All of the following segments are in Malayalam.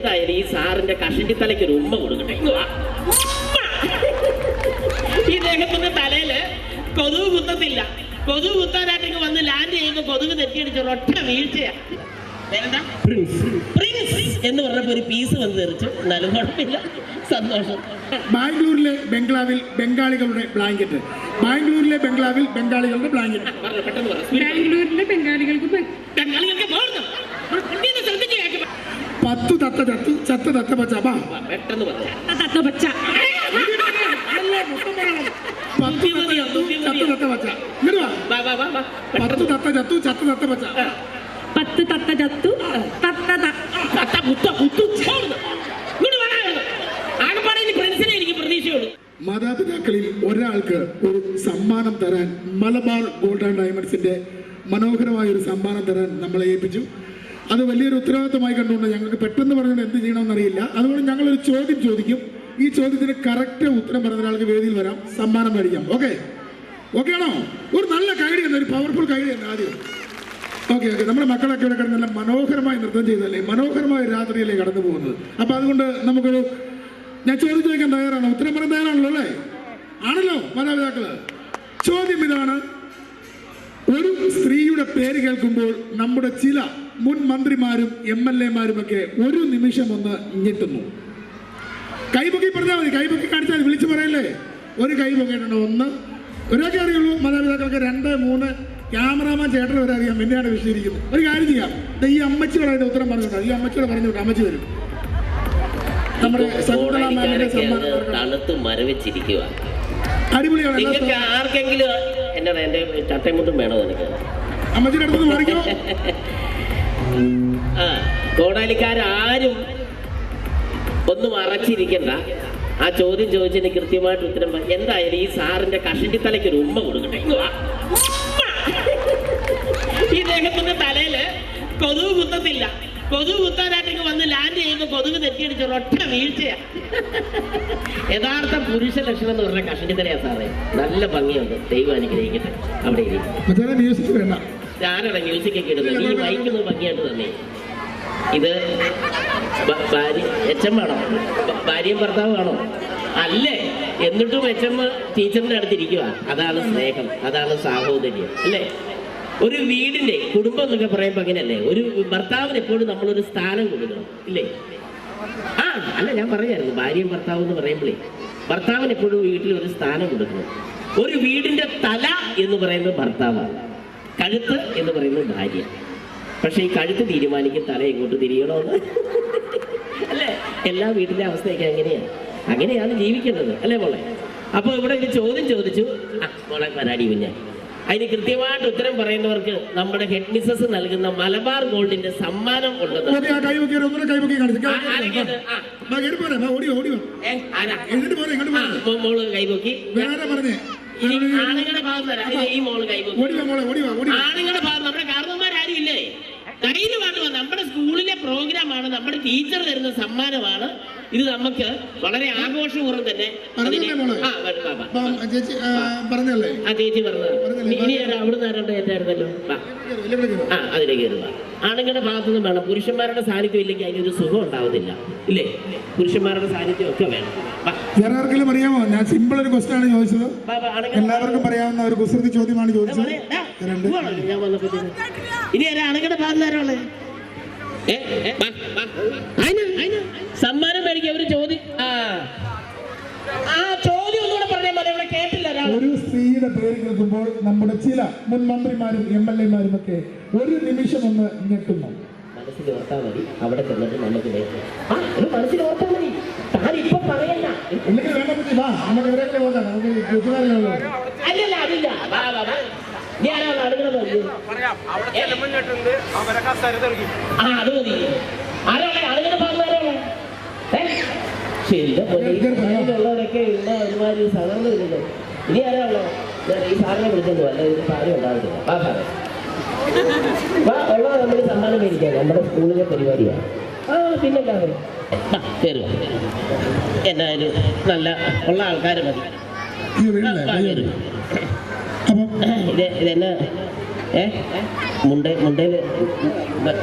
എന്തായാലും ഈ സാറിന്റെ കഷണ്ടി തലയ്ക്ക് ഒരു ഉമ്മ കൊടുക്കട്ടെ. ഇങ്ങ് വാ. ഈ ദേഹത്തിന്റെ തലയിൽ കൊതുക് കുത്തത്തില്ല. കൊതുക് കുത്താനായിട്ട് ഇങ്ങ് വന്ന് ലാൻഡ് ചെയ്യുമ്പോ കൊതുക് തെറ്റിയടിച്ച ഒറ്റ വീഴ്ചയാ. എന്ന് പറഞ്ഞപ്പോ ഒരു പീസ് വന്ന് തെറിച്ചു. എന്നാലും കുഴപ്പമില്ല. സന്തോഷം. ബാംഗ്ലൂരിലെ ബംഗ്ലാവിൽ ബംഗാളികളുടെ ബ്ലാങ്കറ്റ് ബാംഗ്ലൂരിലെ ബംഗ്ലാവിൽ ബംഗാളികളുടെ ബ്ലാങ്കറ്റ് ബാംഗ്ലൂരിലെ ബംഗാളികൾക്ക് ബംഗാളികൾക്ക് ശ്രദ്ധിച്ച് പത്തു തത്ത ചത്തു ചത്ത തത്ത പച്ച. ബാ. പെട്ടെന്ന് പറഞ്ഞു തത്ത പച്ച. പത്തു തത്ത ചത്തു ചത്ത തത്ത പച്ച. ഇങ്ങോട്ട് വാ. വാ വാ വാ വാ. പത്തു പെട്ടെന്ന്. തത്ത ചത്തു ചത്ത തത്ത പച്ച. പത്ത് തത്ത ചത്തു തത്ത ത- തത്ത കുത്ത കുത്തു ചേർന്ന്. ഇങ്ങോട്ട് വാ, മാതാപിതാക്കളിൽ ഒരാൾക്ക് ഒരു സമ്മാനം തരാൻ മലബാർ ഗോൾഡ് ആൻഡ് ഡയമണ്ട്സിന്റെ മനോഹരമായ ഒരു സമ്മാനം തരാൻ നമ്മളെ ഏൽപ്പിച്ചു. അത് വലിയൊരു ഉത്തരവാദിത്തമായി കണ്ടുകൊണ്ട് ഞങ്ങൾക്ക് പെട്ടെന്ന് പറഞ്ഞുകൊണ്ട് എന്ത് ചെയ്യണമെന്ന് അറിയില്ല. അതുകൊണ്ട് ഞങ്ങൾ ഒരു ചോദ്യം ചോദിക്കും. ഈ ചോദ്യത്തിന് കറക്റ്റ് ഉത്തരം പറഞ്ഞ ഒരാൾക്ക് വേദിയിൽ വരാം. സമ്മാനം മേടിക്കാം. ഓക്കെ ഓക്കെ ആണോ? ഒരു നല്ല കൈഡി തന്നെ ഒരു പവർഫുൾ കൈഡി തന്നെ ആദ്യം. ഓക്കെ ഓക്കെ നമ്മുടെ മക്കളൊക്കെ ഇവിടെ കിടന്ന് നല്ല മനോഹരമായി നൃത്തം ചെയ്തല്ലേ മനോഹരമായ രാത്രിയിലേ കടന്നു പോകുന്നത്? അപ്പൊ അതുകൊണ്ട് നമുക്കൊരു ഞാൻ ചോദ്യം ചോദിക്കാൻ തയ്യാറാണോ? ഉത്തരം പറയാൻ തയ്യാറാണല്ലോ അല്ലേ? ആണല്ലോ മാതാപിതാക്കൾ. ചോദ്യം ഇതാണ്. ഒരു സ്ത്രീയുടെ പേര് കേൾക്കുമ്പോൾ നമ്മുടെ ചില മുൻ മന്ത്രിമാരും എം എൽ എമാരും ഒക്കെ ഒരു നിമിഷം ഒന്ന് ഞെട്ടുന്നു കൈപൊക്കി പറഞ്ഞാൽ മതി. കൈപൊക്കി കാണിച്ചാൽ വിളിച്ചു പറയല്ലേ? ഒരു കൈ പൊക്കിയിട്ടുണ്ട്. ഒന്ന്. ഒരാൾക്ക് അറിയുള്ളൂ മാതാപിതാക്കൾക്ക് രണ്ട് മൂന്ന്. ക്യാമറാമാൻ ചേട്ടൻ വരെ അറിയാം. എന്നെയാണ് വിശദീകരിക്കുന്നത്. ഒരു കാര്യം ചെയ്യാം. ഈ അമ്മച്ചിയോട് അതിന്റെ ഉത്തരം പറഞ്ഞുകൊണ്ട് ഈ അമ്മച്ചിയോട് പറഞ്ഞോട്ടെ അമ്മച്ചി വരും. നമ്മുടെ ശകുന്തള മാമിന്റെ സമ്മാനം അങ്ങ് കൊടുക്കണം. തണുത്ത് മരവിച്ചിരിക്കുക അടിപൊളിയാണ്. ആർക്കെങ്കിലും എന്നോട് എന്റെ മുട്ടും വേണോ നിനക്ക്? അമ്മച്ചിയുടെ അടുത്ത് മാറിക്കോ ആ കോടാലിക്കാരും ഒന്നും അറച്ചിരിക്കണ്ട. ആ ചോദ്യം ചോദിച്ചതിന് കൃത്യമായിട്ട് ഉത്തരം എന്തായാലും ഈ സാറിന്റെ കഷണ്ടി തലയ്ക്ക് ഒരു ഉമ്മ കൊടുക്കട്ടെ. തലയിൽ കൊതുക് കുത്തത്തില്ല. കൊതുക് കുത്താനായിട്ട് വന്ന് ലാൻഡ് ചെയ്യുമ്പോ കൊതുക് തെറ്റിയടിച്ച ഒറ്റ വീഴ്ചയാ. യഥാർത്ഥ പുരുഷ ലക്ഷണം എന്ന് പറഞ്ഞ കഷണ്ടി തലയാ സാറേ. നല്ല ഭംഗിയുണ്ട്. ദൈവം അനുഗ്രഹിക്കട്ടെ. അവിടെ മറ്റേ മ്യൂസിക് ഒക്കെ ഇടുന്നത്. ഈ മൈക്കുന്നത് ഭംഗിയായിട്ട് തന്നെ. ഇത് ഭാര്യ എച്ചം വേണോ. ഭാര്യയും ഭർത്താവ് വേണോ. അല്ലേ? എന്നിട്ടും എച്ചം ടീച്ചറിന്റെ അടുത്തിരിക്കുക അതാണ് സ്നേഹം. അതാണ് സാഹോദര്യം. അല്ലേ? ഒരു വീടിന്റെ കുടുംബം എന്നൊക്കെ പറയുമ്പോൾ അങ്ങനെയല്ലേ? ഒരു ഭർത്താവിന് എപ്പോഴും നമ്മളൊരു സ്ഥാനം കൊടുക്കണം. ഇല്ലേ? ആ അല്ല ഞാൻ പറയായിരുന്നു. ഭാര്യയും ഭർത്താവ് എന്ന് പറയുമ്പോഴേ ഭർത്താവിന് എപ്പോഴും വീട്ടിൽ ഒരു സ്ഥാനം കൊടുക്കണം. ഒരു വീടിന്റെ തല എന്ന് പറയുന്നത് ഭർത്താവാണ്. കഴുത്ത് എന്ന് പറയുന്നത് ഭാര്യ. പക്ഷെ ഈ കഴുത്ത് തീരുമാനിക്കും തല എങ്ങോട്ട് തിരിയണമെന്ന് അല്ലേ? എല്ലാ വീട്ടിലെ അവസ്ഥയൊക്കെ അങ്ങനെയാണ് അങ്ങനെയാണ് ജീവിക്കുന്നത് അല്ലേ മോളെ? അപ്പോൾ ഇവിടെ ഒരു ചോദ്യം ചോദിച്ചു. ആ മോളെ പരാടി കുഞ്ഞാ അതിന് കൃത്യമായിട്ട് ഉത്തരം പറയുന്നവർക്ക് നമ്മുടെ ഹെഡ് മിസസ് നൽകുന്ന മലബാർ ഗോൾഡിന്റെ സമ്മാനം കൊണ്ടുവന്നു മോൾ കൈപൊക്കി ഇനി ആണുങ്ങളുടെ ഭാഗത്ത് ഈ മോൾ വാ ആണുങ്ങളുടെ ഭാഗം നമ്മുടെ കാരണവന്മാരും ഇല്ലേ? ധൈര്യമായിട്ട് വാ. നമ്മുടെ സ്കൂളിലെ പ്രോഗ്രാമാണ് നമ്മുടെ ടീച്ചർ തരുന്ന സമ്മാനമാണ്. ഇത് നമുക്ക് വളരെ ആഘോഷപൂർവം തന്നെ പറഞ്ഞില്ലേ ആ ചേച്ചി പറഞ്ഞത്? ഇനി? അവിടുന്ന് ആരാണ്ട് ഏറ്റായിരുന്നല്ലോ. ആ അതിലേക്ക് കയറുക ആണുങ്ങളുടെ ഭാഗത്തുനിന്ന് വേണം. പുരുഷന്മാരുടെ സാന്നിധ്യം ഇല്ലെങ്കിൽ അതിനൊരു സുഖം ഉണ്ടാവുന്നില്ല. ഇല്ലേ? പുരുഷന്മാരുടെ സാന്നിധ്യം ഒക്കെ വേണം. വേറെ ആർക്കെങ്കിലും അറിയാമോ? ഞാൻ സിമ്പിൾ ഒരു ക്വസ്റ്റൻ ആണ് ചോദിച്ചത്. എല്ലാവർക്കും അറിയാവുന്ന ഒരു കുസൃതി ചോദ്യമാണ് ചോദിച്ചത്. രണ്ട്? ഇനി അണുങ്ങളുടെ ഭാഗത്ത് ആരാളെ? ഏ, ഏ, വാ, വാ. അയിന്, അയിന്. സമ്മാനം മേടിക്കുക ഒരു ചോദ്യം ആ. ചോദ്യം ഒന്നുകൂടെ പറഞ്ഞാൽ മതി ഇവിടെ കേട്ടില്ല ഒരു സ്ത്രീയുടെ പേര് കേൾക്കുമ്പോൾ നമ്മുടെ ചില മുൻ മന്ത്രിമാരും എം എൽ എമാരും ഒക്കെ ഒരു നിമിഷം ഒന്ന് ഞെട്ടുന്നു. മനസ്സിൽ ഓർത്താൽ മതി അവിടെ ചെന്നിട്ട് നമുക്ക് മനസ്സിൽ ഓർത്താൽ മതി. ഇല്ലെങ്കിൽ വേണ്ട പറ്റി വാ. നമുക്ക് എവിടെയൊക്കെ പോകാം നമുക്ക് കൂട്ടുകാരിലുള്ളൂ അല്ലല്ല അതില്ല. വാ വാ ആളുകളെ പറഞ്ഞു പറയാം അവിടെ തെറിക്കും ആ അത് മതി. ആരാണ് ഭാഗം ഉള്ളവരൊക്കെ ഇന്ന ഒരുമാതിരി സാധാരണ ഇല്ലല്ലോ. ഇനി ആരാ ഉള്ളത് ഞാൻ ഈ സാറിനെ വിളിച്ചോണ്ട് അല്ല ഇത് കാര്യം ഉണ്ടാവില്ല സാറേ. വാ ഉള്ളത് നമ്മൾ സമ്മാനം മേടിക്കാം. നമ്മുടെ സ്കൂളിലെ പരിപാടിയാണ്. ആ പിന്നെ കയറുക എന്നായാലും നല്ല ഉള്ള ആൾക്കാർ മതി ഇത് ഇതെന്നെ? ഏ? മുണ്ട മുണ്ടയിൽ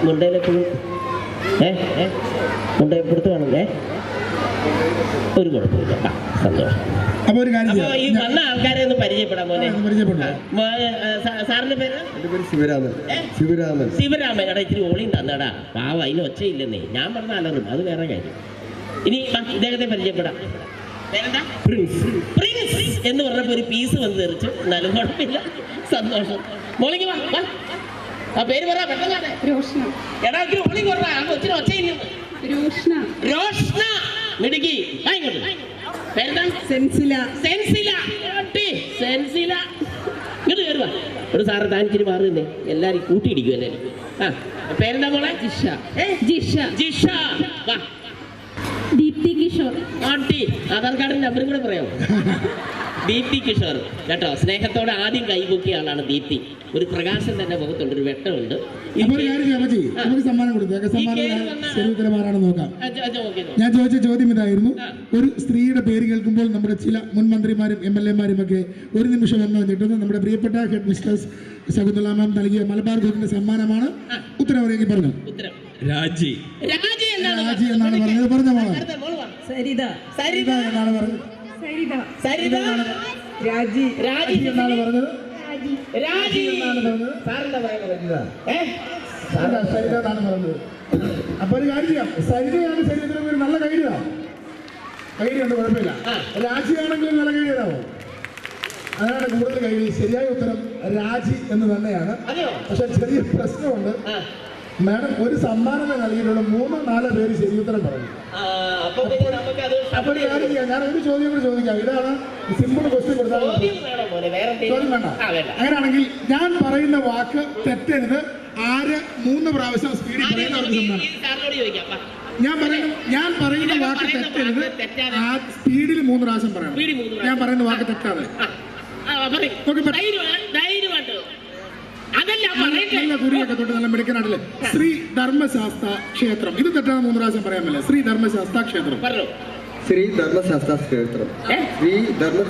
മുണ്ടയിലെപ്പോഴും ഏ? ഏഹ് കൊടുത്തു കാണുന്നേ ഒരു കുഴപ്പമില്ല. ആ സന്തോഷം. അപ്പൊ ഒരു കാര്യം അപ്പൊ ഈ വന്ന ആൾക്കാരെ ഒന്ന് പരിചയപ്പെടാൻ സാ- സാറിന്റെ പേര്? എന്റെ പേര് ശിവരാമൻ. ശിവരാമൻ. ശിവരാമൻ. എടാ ഇത്തിരി ഓളിയും തന്നടാ. പാവ അതിന് ഒച്ചയില്ലെന്നേ. ഞാൻ പറഞ്ഞ അലറും. അത് വേറെ കാര്യം. ഇനി വാ, ഇദ്ദേഹത്തെ പരിചയപ്പെടാം. പേരെന്താ? പ്രിൻസ്. പ്രിൻസ് എന്ന് പറഞ്ഞപ്പോ ഒരു പീസ് വന്ന് തെറിച്ചു. എന്നാലും കുഴപ്പമില്ല. സന്തോഷം. മോളിക്ക് വാ വാ. ആ പേര് പറ പെട്ടെന്നാണ് രോഷ്ണ എടാ ഇത്തിരി ഓളി കുറവാ ആ കൊച്ചിന് ഒച്ചയില്ലെന്ന്. രോഷ്ണ റോഷ്ന മിടുക്കി. സെൻസില. സെൻസില. സെൻസില. ഇങ്ങോട്ട് കയറുക. ഒരു സാറ് താനിച്ചിരി എല്ലാരും കൂട്ടിയിടിക്കും എന്നെ. ആ പേരെന്താ മോളെ? ജിഷ. ജിഷ. ജിഷ. വാ. ദീപ്തി കിഷോർ. ആട്ടി ആധാർ കാർഡിന്റെ നമ്പറും കൂടെ പറയാമോ? ദീപ്തി കിഷോർ. കേട്ടോ സ്നേഹത്തോടെ ആദ്യം കൈപൊക്കിയ ആളാണ് ദീപ്തി. ഒരു പ്രകാശം തന്നെ മുഖത്തുണ്ട് ഒരു വെട്ടമുണ്ട്. അപ്പൊ ഒരു കാര്യം ചെയ്യാം അമ്മച്ചി. നമുക്ക് സമ്മാനം കൊടുത്തേക്ക് സമ്മാനം വന്ന- നോക്കാം. ഞാൻ ചോദിച്ച ചോദ്യം ഇതായിരുന്നു. ഒരു സ്ത്രീയുടെ പേര് കേൾക്കുമ്പോൾ നമ്മുടെ ചില മുൻ മന്ത്രിമാരും എം എൽ എമാരും ഒക്കെ ഒരു നിമിഷം എന്ന് വന്നിട്ടുണ്ട് നമ്മുടെ പ്രിയപ്പെട്ട ഹെഡ് മിസ്റ്റേഴ്സ് ശകുന്തള മാം നൽകിയ മലബാർ ഗ്രൂപ്പിന്റെ സമ്മാനമാണ്. ഉത്തരം അറിയാമെങ്കിൽ പറഞ്ഞു? രാജി. രാജി എന്നാണ് പറഞ്ഞത്. പറഞ്ഞ മോളെ? അടുത്ത മോൾ വാ. സരിത. സരിത. എന്നാണ് പറഞ്ഞത്. സരിത. സരിത. രാജി. രാജി. എന്നാണ് പറഞ്ഞത്? രാജി! എന്നാണ് പറഞ്ഞത് സാറെന്താ പറയുന്നത് ഏ? അതാ, സരിത എന്നാണ് പറഞ്ഞത് അപ്പൊ ഒരു കാര്യം ചെയ്യാം. സരിതയാണ് ശരീരത്തിന് ഒരു നല്ല കൈഡിയാ. കൈഡിയുണ്ട് കുഴപ്പമില്ല. രാജിയാണെങ്കിൽ നല്ല കൈഡിയാവോ. അതാണ് കൂടുതൽ കൈഡി. ശരിയായ ഉത്തരം രാജി എന്ന് തന്നെയാണ്. പക്ഷെ ചെറിയ പ്രശ്നമുണ്ട്. മാഡം ഒരു സമ്മാനമേ നൽകിയിട്ടുള്ള. മൂന്നോ നാലോ പേര് ശരി ഉത്തരം പറഞ്ഞു അപ്പോൾ ചെയ്യാം. ഞാൻ ഒരു ചോദ്യം കൂടി ചോദിക്കാം. ഇതാണ് സിമ്പിൾ ക്വസ്റ്റ്യൻ കൊടുത്താൽ. ചോദ്യം വേണ്ട. അങ്ങനെയാണെങ്കിൽ ഞാൻ പറയുന്ന വാക്ക് തെറ്റരുത്. ആര് മൂന്ന് പ്രാവശ്യം സ്പീഡിൽ പറയുന്ന പറയുന്നവർക്ക് സമ്മാനം. ഞാൻ പറയുന്നു ഞാൻ പറയുന്ന വാക്ക് തെറ്റരുത്. ആ സ്പീഡിൽ മൂന്ന് പ്രാവശ്യം പറയണം. ഞാൻ പറയുന്ന വാക്ക് തെറ്റാതെ. ഓക്കേ, പറ. ധൈര്യമാ- ധൈര്യമായിട്ട് അതല്ല പറയട്ടെ നല്ല കുറിയൊക്കെ തൊട്ട് നല്ല മിടുക്കനാട്ടില്ലേ ശ്രീ ധർമ്മശാസ്ത്ര ക്ഷേത്രം. ഇത് തെറ്റാണ് മൂന്ന് പ്രാവശ്യം പറയാൻ പറ്റില്ല ശ്രീ ധർമ്മശാസ്ത്ര ക്ഷേത്രം. പറഞ്ഞു. ശ്രീ ധർമ്മശാസ്ത്ര ക്ഷേത്രം. ശ്രീ ധർമ്മ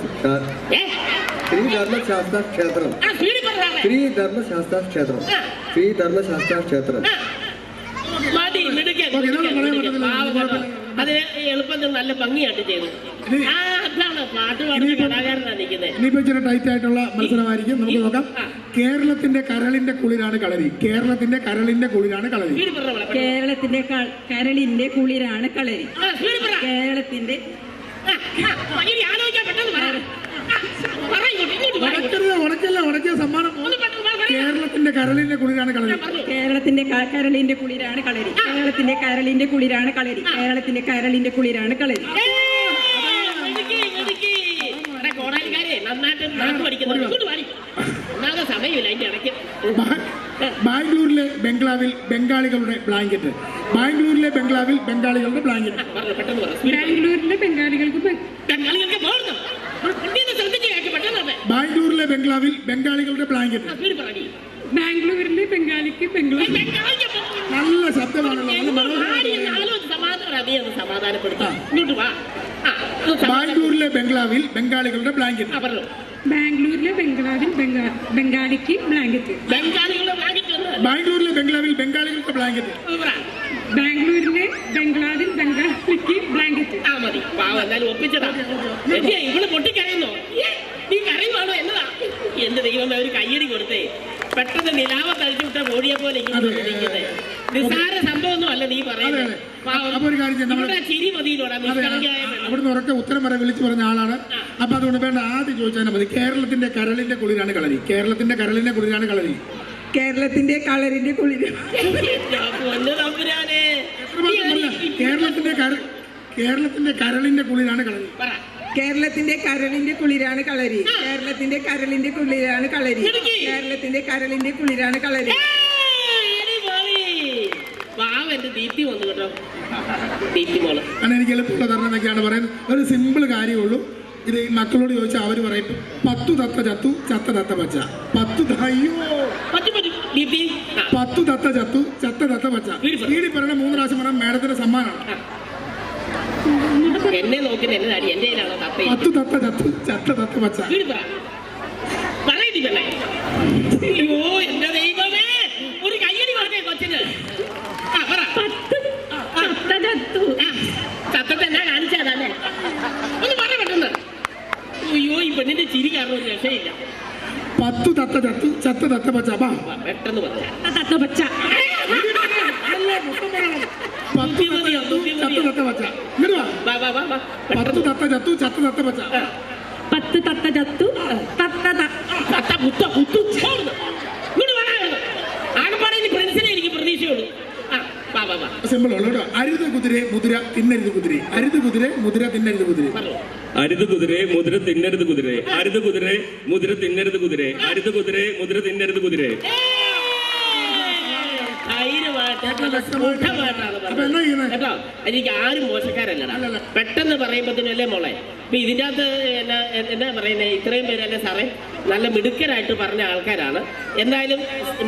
ശ്രീ ധർമ്മശാസ്ത്ര ക്ഷേത്രം. ശ്രീ ധർമ്മശാസ്ത്ര ക്ഷേത്രം. ശ്രീ ധർമ്മശാസ്ത്ര ക്ഷേത്രം. അത് എളുപ്പത്തിൽ നല്ല ഭംഗിയായിട്ട് ചെയ്തു. ആ അതാണ് പാട്ട് പാടുന്ന കലാകാരനാണ് നിൽക്കുന്നത് ടൈറ്റ് ആയിട്ടുള്ള മത്സരമായിരിക്കും. നമുക്ക് നോക്കാം. കേരളത്തിന്റെ കരളിന്റെ കുളിരാണ് കളരി. കേരളത്തിന്റെ കരളിന്റെ കുളിരാണ് കളരി. കേരളത്തിന്റെ ക- കരളിന്റെ കുളിരാണ് കളരി. കേരളത്തിന്റെ. ഉടക്കരുത് ഉടക്കല്ല ഉടക്കിയ സമ്മാനം. കേരളത്തിന്റെ കരളിന്റെ കുളിരാണ് കളരി. ഞാൻ പറഞ്ഞു. കേരളത്തിന്റെ ക- കരളിന്റെ കുളിരാണ് കളരി. കേരളത്തിന്റെ കരളിന്റെ കുളിരാണ് കളരി. കേരളത്തിന്റെ കരളിന്റെ കുളിരാണ് കളരി. ബാംഗ്ലൂരിലെ ബംഗ്ലാവിൽ ബംഗാളികളുടെ ബ്ലാങ്കറ്റ് ബാംഗ്ലൂരിലെ ബംഗ്ലാവിൽ ബംഗാളികളുടെ ബ്ലാങ്കറ്റ് പറഞ്ഞു പെട്ടെന്ന് പറ സ്പീഡിൽ. ബാംഗ്ലൂരിലെ ബംഗാളികൾക്ക് ബ- ബംഗാളികൾക്ക് പോകുന്നു കുട്ടീനെ ശ്രദ്ധിച്ച് കേൾക്ക് പെട്ടെന്ന് പറഞ്ഞേ. ബാംഗ്ലൂരിലെ ബംഗ്ലാവിൽ ബംഗാളികളുടെ ആ, ബ്ലാങ്കറ്റ് സ്പീഡിൽ പറടി. ബാംഗ്ലൂരിലെ ബംഗാളിക്ക് ബംഗ്ലൂർ ബംഗാളിക്ക് പോകുന്നു. നല്ല ശബ്ദമാണല്ലോ നല്ല എങ്ങോട്ട് വാടി മനോഹരമായിട്ട് എന്ന് ആലോചിച്ച് സമാധാനം നീ ഒന്ന് സമാധാനപ്പെടുത്തി ഇങ്ങോട്ട് വാ ആ ഒന്ന് സമാധാനം- ബാംഗ്ലൂരിലെ ബംഗ്ലാവിൽ ബംഗാളികളുടെ ബ്ലാങ്കറ്റ് ആ പറഞ്ഞു ബാംഗ്ലൂരിലെ ബംഗ്ലാവിൽ ബംഗാളിക്ക് ബ്ലാങ്കറ്റ് ബാംഗ്ലൂരിലെ ബംഗ്ലാവിൽ ബംഗാളികൾക്ക് ബ്ലാങ്കറ്റ്. ബാംഗ്ലൂരിലെ ബംഗ്ലാവിൽ ബംഗാളിക്ക് ബ്ലാങ്കറ്റ് ആ മതി. പാവം എന്നാലും ഒപ്പിച്ചതാ. എന്റെ ഇവൾ പൊട്ടിക്കരയുന്നോ? നീ കരയുവാണോ എന്നതാ? എന്റെ ദൈവമേ ഒരു കയ്യടി കൊടുത്തേ. പെട്ടെന്ന് നിലാവ തളിച്ചു വിട്ട കോഴിയെ പോലെ നിസ്സാര സംഭവമൊന്നും അല്ല നീ പറയുന്നത് ചിരി മതിയിലോടാ ഉത്തരം വരെ വിളിച്ചു പറഞ്ഞ ആളാണ്. അപ്പൊ അതുകൊണ്ട് വേണ്ട ആദ്യം ചോദിച്ചാൽ മതി. കേരളത്തിന്റെ കരളിന്റെ കുളിരാണ് കളരി. കേരളത്തിന്റെ കരളിന്റെ കുളിരാണ് കളരി. കേരളത്തിന്റെ കളരിന്റെ കുളിര്? കേരളത്തിന്റെ കേരളത്തിന്റെ കരളിന്റെ കുളിരാണ് കളരി. കേരളത്തിന്റെ കരളിന്റെ കുളിരാണ് കളരി. കേരളത്തിന്റെ കരളിന്റെ കുളിരാണ് കളരി. കേരളത്തിന്റെ കരളിന്റെ കുളിരാണ് കളരി. എനിക്ക് എളുപ്പമുള്ള തരണം എന്നൊക്കെയാണ് പറയുന്നത്. ഒരു സിമ്പിൾ കാര്യമുള്ളൂ ഇത് ഈ മക്കളോട് ചോദിച്ചാൽ അവർ പറയും പത്തു തത്ത ചത്തു ചത്ത തത്ത പച്ച. പത്തു അയ്യോ. പത്തു തത്ത ചത്തു ചത്ത തത്ത പച്ച. വീടി പറഞ്ഞ മൂന്ന് പ്രാവശ്യം പറഞ്ഞാൽ മേഡത്തിന്റെ സമ്മാനമാണ് എന്നെ നോക്കുന്ന എന്നെ എന്റെ പത്തു തത്ത ചത്തു ചത്ത തത്ത പച്ച വീട് പറ പറയടി പെണ്ണെ അയ്യോ എന്റെ ദൈവമേ ഒരു കയ്യടി പറഞ്ഞേ കൊച്ചിന് ആ പറ പത്ത് വിഷയമില്ല പത്തു തത്ത ചത്തു ചത്ത തത്ത പച്ച. വാ പെട്ടെന്ന് പത്തു തത്ത ചത്തു ചത്ത തത്ത പച്ച. പത്ത് വാ. വാ വാ വാ വാ. പത്തു പെട്ടെന്ന് തത്ത ചത്തു ചത്ത തത്ത പച്ച. പത്ത് തത്ത ചത്തു തത്ത തത്ത. കുത്ത കുത്തു പോടുന്നു. ഇങ്ങോട്ട് വാടാ ഇങ്ങോട്ട്. ആകപ്പാടെ ഇനി പ്രിൻസിനെ എനിക്ക് പ്രതീക്ഷയുള്ളൂ ആ വാ വാ വാ സിമ്പിൾ ഉള്ളു കേട്ടോ. അരുത് കുതിരെ മുതിര തിന്നരുത് കുതിരെ. അരുത് കുതിരെ മുതിര തിന്നരുത് കുതിരെ. അരുത് കുതിരെ മുതിര തിന്നരുത് കുതിരെ. അരുത് കുതിരെ മുതിര തിന്നരുത് കുതിരെ. അരുത് കുതിരെ മുതിര തിന്നരുത് കുതിരെ. അപ്പൊ എന്നാ. കേട്ടോ. എനിക്ക് ആരും മോശക്കാരല്ലടാ. പെട്ടെന്ന് പറയുമ്പോ തന്നെ അല്ലേ മോളെ? ഇപ്പൊ ഇതിന്റെ അകത്ത് എന്നാ എന്താ പറയുന്നത് ഇത്രയും പേര് തന്നെ സാറേ നല്ല മിടുക്കരായിട്ട് പറഞ്ഞ ആൾക്കാരാണ്. എന്തായാലും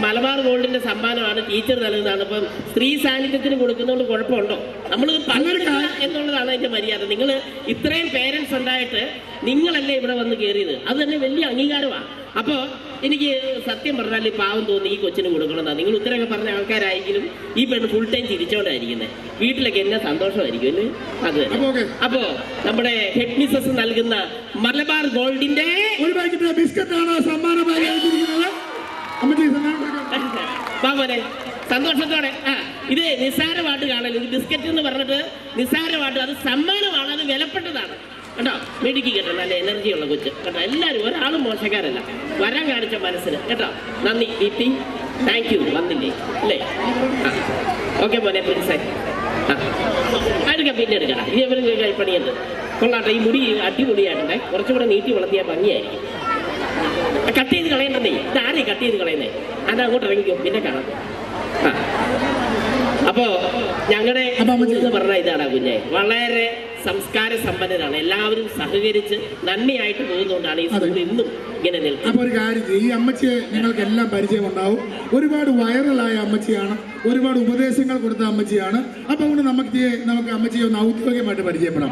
മലബാർ ഗോൾഡിന്റെ സമ്മാനമാണ് ടീച്ചർ നൽകുന്നതാണ് ഇപ്പം സ്ത്രീ സാന്നിധ്യത്തിന് കൊടുക്കുന്നതുകൊണ്ട് കുഴപ്പമുണ്ടോ? നമ്മൾ പങ്കെടുക്കുക എന്നുള്ളതാണ് അതിന്റെ മര്യാദ. നിങ്ങൾ ഇത്രയും പേരൻസ് ഉണ്ടായിട്ട് നിങ്ങളല്ലേ ഇവിടെ വന്ന് കയറിയത് അത് തന്നെ വലിയ അംഗീകാരമാണ് അപ്പോൾ എനിക്ക് സത്യം പറഞ്ഞാൽ ഈ പാവം തോന്നി ഈ കൊച്ചിന് കൊടുക്കണമെന്നാണ് നിങ്ങൾ ഉത്തരമൊക്കെ പറഞ്ഞ ആൾക്കാരായെങ്കിലും ഈ പെണ്ണ് ഫുൾ ടൈം ചിരിച്ചോണ്ടായിരിക്കുന്നത് വീട്ടിലൊക്കെ എന്നെ സന്തോഷമായിരിക്കും അല്ലേ? അത്. അപ്പോ നമ്മുടെ ഹെഡ് മിസ്സസ് നൽകുന്ന മലബാർ ഗോൾഡിന്റെ ഒരു പാക്കറ്റ് ബിസ്ക്കറ്റ് ആണ് സമ്മാനമായി. ബാബോനെ സന്തോഷത്തോടെ. ആ ഇത് നിസ്സാരമായിട്ട് കാണൽ ഇത് ബിസ്ക്കറ്റ് എന്ന് പറഞ്ഞിട്ട് നിസ്സാരമായിട്ട് അത് സമ്മാനമാണ് അത് വിലപ്പെട്ടതാണ്. കേട്ടോ മെഡിക്ക് കേട്ടോ നല്ല എനർജി ഉള്ള കൊച്ച്. കേട്ടോ എല്ലാവരും ഒരാളും മോശക്കാരല്ല. വരാൻ കാണിച്ച മനസ്സിന്. കേട്ടോ? നന്ദി ദീപ്തി. താങ്ക് യു വന്നില്ലേ? അല്ലേ? ഓക്കെ മോനെ പ്രിൻസേ എടുക്കാം പിന്നെ എടുക്കണം ഇനി അവരും കൈപ്പണിയുണ്ട് കൊള്ളാട്ടെ ഈ മുടി അടിപൊളിയായിട്ടുണ്ടേ. കുറച്ചുകൂടെ നീട്ടി വളർത്തിയാൽ ഭംഗിയായിരിക്കും. കട്ട് ചെയ്ത് കളയണ്ടേ ഇതാരേ കട്ട് ചെയ്ത് കളയുന്നേ? അത് അങ്ങോട്ട് ഇറങ്ങിക്കോ പിന്നെ കാണാം. അപ്പോ ഞങ്ങളുടെ പറഞ്ഞ ഇതാണ് കുഞ്ഞെ. വളരെ സംസ്കാര സമ്പന്നരാണ്. എല്ലാവരും സഹകരിച്ച് നന്മയായിട്ട് പോകുന്നതുകൊണ്ടാണ് ഈ സ്കൂൾ ഇന്നും ഇങ്ങനെ നിൽക്കുന്നത്. അപ്പൊ ഒരു കാര്യം ഈ അമ്മച്ചിയെ നിങ്ങൾക്ക് എല്ലാം പരിചയം ഉണ്ടാവും ഒരുപാട് വൈറലായ അമ്മച്ചിയാണ്. ഒരുപാട് ഉപദേശങ്ങൾ കൊടുത്ത അമ്മച്ചിയാണ്. അപ്പൊ അതുകൊണ്ട് നമുക്ക് നമുക്ക് അമ്മച്ചിയെ ഒന്ന് ഔദ്യോഗികമായിട്ട് പരിചയപ്പെടാം.